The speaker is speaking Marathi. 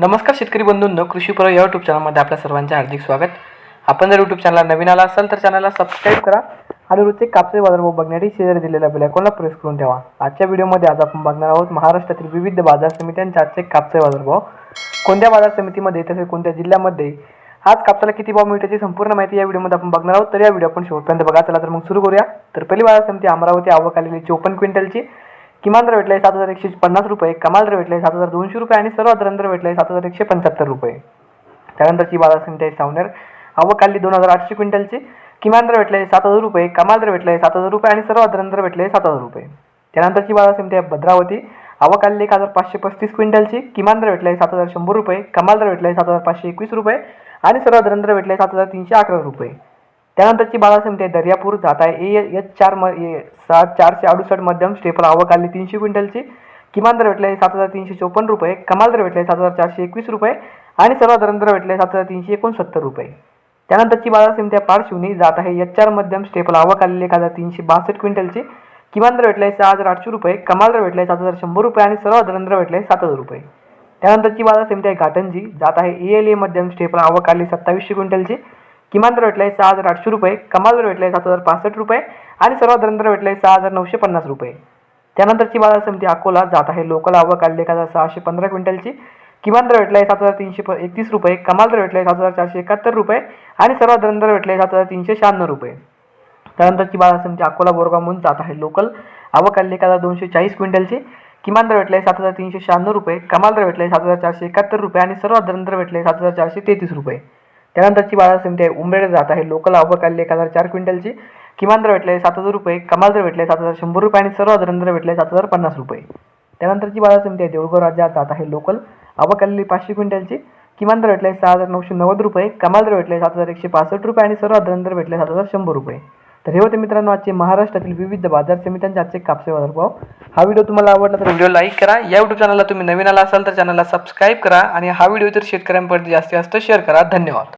नमस्कार शेतकरी बंधूंनो कृषी पर्व या यूट्यूब चॅनलमध्ये आपल्या सर्वांचे हार्दिक स्वागत. आपण जर यूट्यूब चॅनलला नवीन आला असाल तर चॅनलला सबस्क्राईब करा आणि रोजचे कापसे बाजारभाव बघण्यासाठी शेजारी दिलेल्या बेल प्रेस करून ठेवा. आजच्या व्हिडिओमध्ये आज आपण बघणार आहोत महाराष्ट्रातील विविध बाजार समित्यांचे आजचे कापसे बाजारभाव कोणत्या बाजार समितीमध्ये तसेच कोणत्या जिल्ह्यामध्ये आज कापसाला किती भाव मिळते याची संपूर्ण माहिती या व्हिडिओमध्ये आपण बघणार आहोत. तर या व्हिडिओ आपण शेवटपर्यंत बघा. चला तर मग सुरू करूया. तर पहिली बाजार समिती अमरावती आवक आलेली चोपन्न क्विंटलची. किमान दर भेटलाय सात हजार एकशे पन्नास रुपये कमाल दर भेटलाय सात हजार दोनशे रुपये आणि सर्वात दर भेटलाय सात हजार एकशे पंच्याहत्तर रुपये. त्यानंतरची बाजार समिती आहे सावनेर आवक आली दोन हजार आठशे क्विंटलची. किमान दर भेटलाय सात हजार रुपये कमाल दर भेटलाय सात हजार रुपये आणि सर्वात दर भेटलाय सात हजार रुपये त्यानंतरची बाजार समिती आहे भद्रावती आवक आलेली एक हजार पाचशे पस्तीस क्विंटलची. किमान दर भेटलाय सात हजार शंभर रुपये कमाल दर भेटलाय सात हजार पाचशे एकवीस रुपये आणि सर्वात दर भेटलाय सात हजार तीनशे अकरा रुपये. त्यानंतरची बाजार समिती आहे दर्यापूर जात आहे ए एच चार म ए सात चारशे अडुसष्ट मध्यम स्टेपल आवक आली तीनशे क्विंटलची. किमान दर भेटले सात हजार तीनशे चोपन्न रुपये. कमाल दर भेटले सात हजार चारशे एकवीस रुपये. आणि सर्वात दर भेटले सात हजार तीनशे एकोणसत्तर रुपये. त्यानंतरची बाजार समिती आहे जात आहे. एच चार मध्यम स्टेपल आवक आलेली एक हजार तीनशे बासष्ट क्विंटलची. किमान दर भेटले सहा हजार आठशे रुपये. कमाल दर भेटले सात हजार शंभर रुपये. आणि सर्वात दर भेटले सात हजार रुपये. त्यानंतरची बाजार समिती आहे घाटंजी जात आहे. ए एल ए मध्यम स्टेपल आवक आली सत्तावीसशे क्विंटलची. किमान दर भेटलाय सहा हजार आठशे रुपये कमाल दर भेटलाय सात हजार पासष्ट रुपये आणि सर्वात दर आहे सहा हजार नऊशे पन्नास रुपये. त्यानंतरची बाजार समिती अकोला जात आहे. लोकल आवक आली हजार सहाशे पंधरा क्विंटलची. किमान दर भेटलाय सात हजार तीनशे प एकतीस रुपये कमाल दर भेटलाय सात हजार चारशे एकाहत्तर रुपये आणि सर्वात दर आहे सात हजार तीनशे शहाण्णव रुपये. त्यानंतरची बाजार समिती अकोला बोरगावमधून म्हणून जात आहे. लोकल आवक आली हजार दोनशे चाळीस क्विंटलची. किमान दर भेटलाय सात हजार तीनशे शहाण्णव रुपये कमाल दर भेटलाय सात हजार चारशे एकाहत्तर रुपये आणि सर्वात दर भेटले सात हजार चारशे तेहतीस रुपये. त्यानंतरची बाजार समिती आहे उंबरेड जात आहे. लोकल आवक एक हजार चार क्विंटलची. किमान दर भेटले सात हजार रुपये कमाल दर भेटले सात हजार शंभर रुपये आणि सर्व दर भेटले सात हजार पन्नास रुपये. त्यानंतरची बाजार समिती आहे देऊळगाव राज्यात जात आहे. लोकल आवक पाचशे क्विंटलची. किमान दर भेटले सहा हजार नऊशे नव्वद रुपये कमाल दर भेटले सात हजार एकशे पासष्ट रुपये आणि सर्व दर भेटले सात हजार शंभर रुपये. तर हे होते मित्रांनो आजचे महाराष्ट्रातील विविध बाजार समित्यांचे आजचे कापसे बाजार भाव हा व्हिडिओ तुम्हाला आवडला तर व्हिडिओ लाईक करा. या यूट्यूब चॅनलला तुम्ही नवीन आला असाल तर चॅनलला सबस्क्राईब करा आणि हा व्हिडिओ तर शेतकऱ्यांपर्यंत जास्तीत जास्त शेअर करा. धन्यवाद.